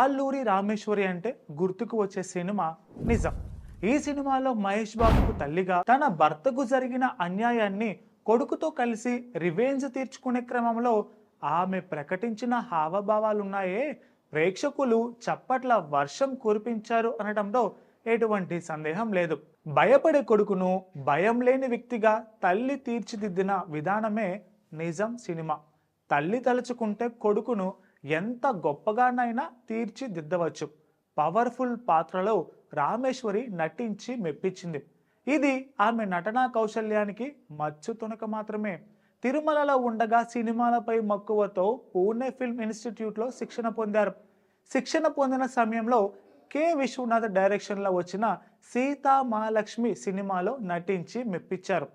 తాళ్ళూరి రామేశ్వరి అంటే గుర్తుకు వచ్చే సినిమా నిజం. ఈ సినిమాలో మహేష్ బాబుకు తల్లిగా తన భర్తకు జరిగిన అన్యాయాన్ని కొడుకుతో కలిసి రివెంజ్ తీర్చుకునే క్రమంలో ఆమె ప్రకటించిన హావభావాలున్నాయే. ప్రేక్షకులు చప్పట్ల వర్షం కురిపించారు అనడంలో ఎటువంటి సందేహం లేదు. భయపడే కొడుకును భయం లేని వ్యక్తిగా తల్లి తీర్చిదిద్దిన విధానమే నిజం సినిమా. తల్లి తలుచుకుంటే కొడుకును ఎంత గొప్పగానైనా తీర్చిదిద్దవచ్చు. పవర్ఫుల్ పాత్రలో రామేశ్వరి నటించి మెప్పించింది. ఇది ఆమె నటనా కౌశల్యానికి మచ్చు తునక మాత్రమే. తిరుమలలో ఉండగా సినిమాలపై మక్కువతో పూణే ఫిల్మ్ ఇన్స్టిట్యూట్లో శిక్షణ పొందారు. శిక్షణ పొందిన సమయంలో కె. విశ్వనాథ్ డైరెక్షన్లో వచ్చిన సీతా మహాలక్ష్మి సినిమాలో నటించి మెప్పించారు.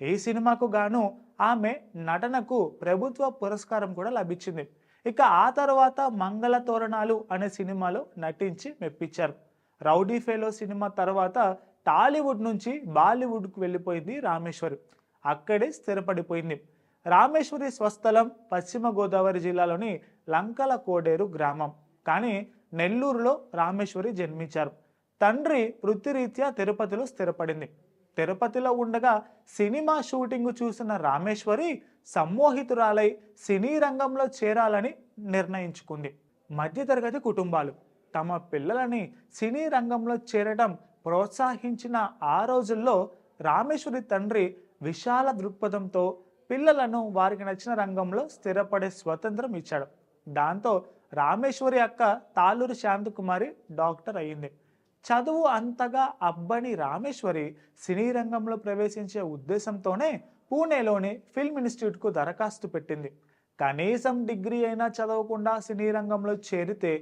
ఈ సినిమాకు గాను ఆమె నటనకు ప్రభుత్వ పురస్కారం కూడా లభించింది. ఇక ఆ తర్వాత మంగళ తోరణాలు అనే సినిమాలో నటించి మెప్పించారు. రౌడీ ఫెలో సినిమా తర్వాత టాలీవుడ్ నుంచి బాలీవుడ్కు వెళ్ళిపోయింది రామేశ్వరి. అక్కడే స్థిరపడిపోయింది. రామేశ్వరి స్వస్థలం పశ్చిమ గోదావరి జిల్లాలోని లంకల కోడేరు గ్రామం. కానీ నెల్లూరులో రామేశ్వరి జన్మించారు. తండ్రి వృత్తిరీత్యా తిరుపతిలో స్థిరపడింది. తిరుపతిలో ఉండగా సినిమా షూటింగ్ చూసిన రామేశ్వరి సమ్మోహితురాలై సినీ రంగంలో చేరాలని నిర్ణయించుకుంది. మధ్యతరగతి కుటుంబాలు. తమ పిల్లలని సినీ రంగంలో చేరడం ప్రోత్సహించిన ఆ రోజుల్లో రామేశ్వరి తండ్రి విశాల దృక్పథంతో పిల్లలను వారికి నచ్చిన రంగంలో స్థిరపడే స్వతంత్రం ఇచ్చాడు. దాంతో రామేశ్వరి అక్క తాలూరు శాంతకుమారి డాక్టర్ అయ్యింది చదువు అంతగా అబ్బని రామేశ్వరి సినీ రంగంలో ప్రవేశించే ఉద్దేశంతోనే పూణేలోని ఫిల్మ్ ఇన్స్టిట్యూట్కు దరఖాస్తు పెట్టింది. కనీసం డిగ్రీ అయినా చదవకుండా సినీ రంగంలో చేరితే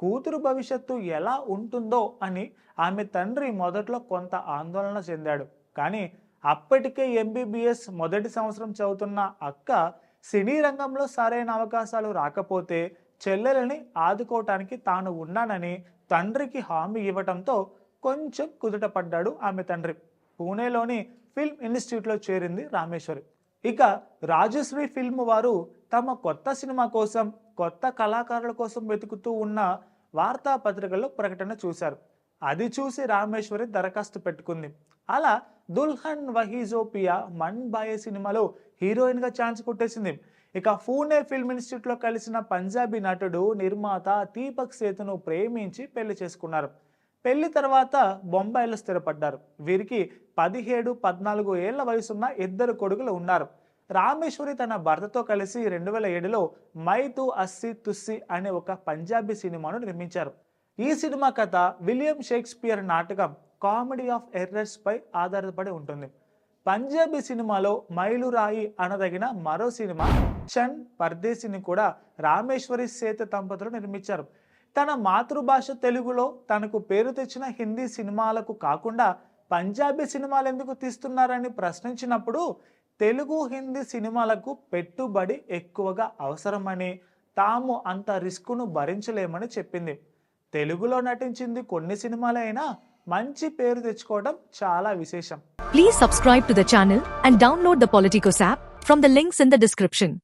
కూతురు భవిష్యత్తు ఎలా ఉంటుందో అని ఆమె తండ్రి మొదట్లో కొంత ఆందోళన చెందాడు. కానీ అప్పటికే ఎంబీబీఎస్ మొదటి సంవత్సరం చదువుతున్న అక్క సినీ రంగంలో సరైన అవకాశాలు రాకపోతే చెల్లెలని ఆదుకోవటానికి తాను ఉన్నానని తండ్రికి హామీ ఇవ్వటంతో కొంచెం కుదుటపడ్డాడు ఆమె తండ్రి. పూణేలోని ఫిల్మ్ ఇన్స్టిట్యూట్లో చేరింది రామేశ్వరి. ఇక రాజశ్రీ ఫిల్మ్ వారు తమ కొత్త సినిమా కోసం కొత్త కళాకారుల కోసం వెతుకుతూ ఉన్న వార్తాపత్రికల్లో ప్రకటన చూశారు. అది చూసి రామేశ్వరి దరఖాస్తు పెట్టుకుంది. అలా దుల్హన్ వహీజోపియా మన్ బాయే సినిమాలో హీరోయిన్గా ఛాన్స్ కొట్టేసింది. ఇక పూణే ఫిల్మ్ ఇన్స్టిట్యూట్లో కలిసిన పంజాబీ నటుడు నిర్మాత దీపక్ సేతును ప్రేమించి పెళ్ళి చేసుకున్నారు. పెళ్ళి తర్వాత బొంబాయిలో స్థిరపడ్డారు. వీరికి పదిహేడు పద్నాలుగు ఏళ్ళ వయసున్న ఇద్దరు కొడుకులు ఉన్నారు. రామేశ్వరి తన భర్తతో కలిసి రెండు వేల ఏడులో మై తు అస్సి తుస్సి అనే ఒక పంజాబీ సినిమాను నిర్మించారు. ఈ సినిమా కథ విలియం షేక్స్పియర్ నాటకం కామెడీ ఆఫ్ ఎర్రర్స్ పై ఆధారపడి ఉంటుంది. పంజాబీ సినిమాలో మైలురాయి అనదగిన మరో సినిమా చంద్ పర్దేశిని కూడా రామేశ్వరి సేత దంపతులు నిర్మించారు. తన మాతృభాష తెలుగులో తనకు పేరు తెచ్చిన హిందీ సినిమాలకు కాకుండా పంజాబీ సినిమాలు ఎందుకు తీస్తున్నారని ప్రశ్నించినప్పుడు తెలుగు హిందీ సినిమాలకు పెట్టుబడి ఎక్కువగా అవసరమని తాము అంత రిస్కును భరించలేమని చెప్పింది. తెలుగులో నటించింది కొన్ని సినిమాలైనా మంచి పేరు తెచ్చుకోవడం చాలా విశేషం. Please subscribe to the channel and download the Politicos app from the links in the description